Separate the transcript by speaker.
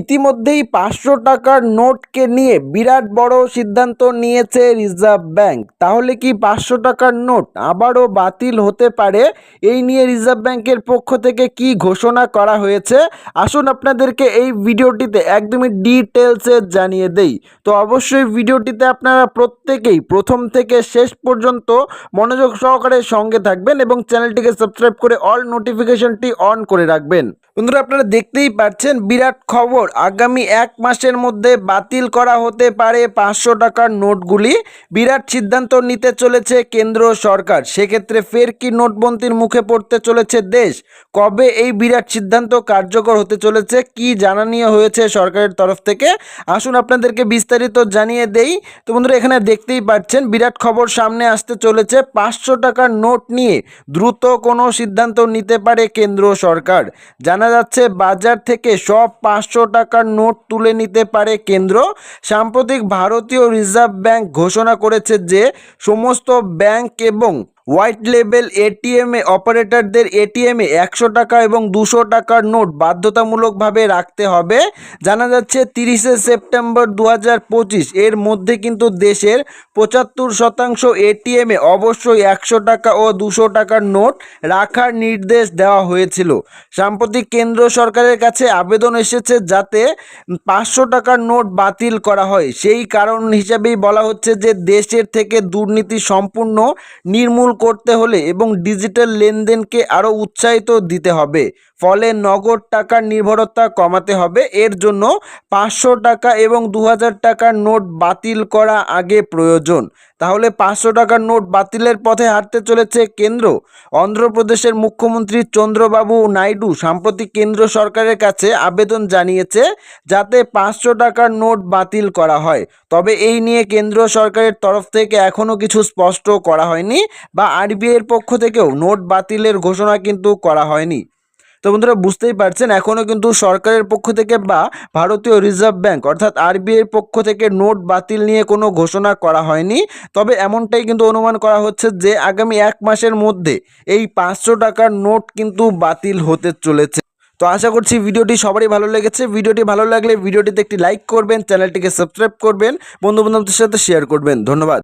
Speaker 1: ইতিমধ্যেই পাঁচশো টাকার নোটকে নিয়ে বিরাট বড় সিদ্ধান্ত নিয়েছে রিজার্ভ ব্যাংক। তাহলে কি পাঁচশো টাকার নোট আবারও বাতিল হতে পারে? এই নিয়ে রিজার্ভ ব্যাংকের পক্ষ থেকে কি ঘোষণা করা হয়েছে? আসুন আপনাদেরকে এই ভিডিওটিতে একদমই ডিটেলসে জানিয়ে দেই। তো অবশ্যই ভিডিওটিতে আপনারা প্রত্যেকেই প্রথম থেকে শেষ পর্যন্ত মনোযোগ সহকারে সঙ্গে থাকবেন এবং চ্যানেলটিকে সাবস্ক্রাইব করে অল নোটিফিকেশনটি অন করে রাখবেন। বন্ধুরা, আপনারা দেখতেই পাচ্ছেন বিরাট খবর। আগামী এক মাসের মধ্যে বাতিল করা হতে পারে পাঁচশো টাকার নোটগুলি। বিরাট সিদ্ধান্ত নিতে চলেছে কেন্দ্র সরকার। সেক্ষেত্রে ফের কি নোটবন্দির মুখে পড়তে চলেছে দেশ? কবে এই বিরাট সিদ্ধান্ত কার্যকর হতে চলেছে, কি জানানীয় হয়েছে সরকারের তরফ থেকে? আসুন আপনাদেরকে বিস্তারিত জানিয়ে দেই। তো বন্ধুরা, এখানে দেখতেই পাচ্ছেন বিরাট খবর সামনে আসতে চলেছে। পাঁচশো টাকার নোট নিয়ে দ্রুত কোনো সিদ্ধান্ত নিতে পারে কেন্দ্র সরকার। জানা যাচ্ছে বাজার থেকে সব পাঁচশো টাকার নোট তুলে নিতে পারে কেন্দ্র। সাম্প্রতিক ভারতীয় রিজার্ভ ব্যাংক ঘোষণা করেছে যে সমস্ত ব্যাংক এবং হোয়াইট লেভেল এটিএমে অপারেটরদের এটিএমে একশো টাকা এবং দুশো টাকার নোট বাধ্যতামূলকভাবে রাখতে হবে। জানা যাচ্ছে তিরিশে সেপ্টেম্বর দু এর মধ্যে কিন্তু দেশের পঁচাত্তর শতাংশ এটিএমে অবশ্যই একশো টাকা ও দুশো টাকার নোট রাখার নির্দেশ দেওয়া হয়েছিল। সাম্প্রতিক কেন্দ্র সরকারের কাছে আবেদন এসেছে যাতে পাঁচশো টাকার নোট বাতিল করা হয়। সেই কারণ হিসাবেই বলা হচ্ছে যে দেশের থেকে দুর্নীতি সম্পূর্ণ নির্মূল করতে হলে এবং ডিজিটাল লেনদেনকে আরও উৎসাহিত দিতে হবে। ফলে নগদ টাকার নির্ভরতা কমাতে হবে। এর জন্য পাঁচশো টাকা এবং দু হাজার টাকার নোট বাতিল করা আগে প্রয়োজন। তাহলে পাঁচশো টাকার নোট বাতিলের পথে হাঁটতে চলেছে কেন্দ্র। অন্ধ্রপ্রদেশের মুখ্যমন্ত্রী চন্দ্রবাবু নাইডু সাম্প্রতিক কেন্দ্র সরকারের কাছে আবেদন জানিয়েছে যাতে পাঁচশো টাকার নোট বাতিল করা হয়। তবে এই নিয়ে কেন্দ্র সরকারের তরফ থেকে এখনও কিছু স্পষ্ট করা হয়নি বা আরবিআইয়ের পক্ষ থেকেও নোট বাতিলের ঘোষণা কিন্তু করা হয়নি। তো বন্ধুরা বুঝতেই পারছেন এখনও কিন্তু সরকারের পক্ষ থেকে বা ভারতীয় রিজার্ভ ব্যাংক অর্থাৎ আরবিআইয়ের পক্ষ থেকে নোট বাতিল নিয়ে কোনো ঘোষণা করা হয়নি। তবে এমনটাই কিন্তু অনুমান করা হচ্ছে যে আগামী এক মাসের মধ্যে এই পাঁচশো টাকার নোট কিন্তু বাতিল হতে চলেছে। তো আশা করছি ভিডিওটি সবারই ভালো লেগেছে। ভিডিওটি ভালো লাগলে ভিডিওটিতে একটি লাইক করবেন, চ্যানেলটিকে সাবস্ক্রাইব করবেন বন্ধু বান্ধবদের সাথে শেয়ার করবেন। ধন্যবাদ।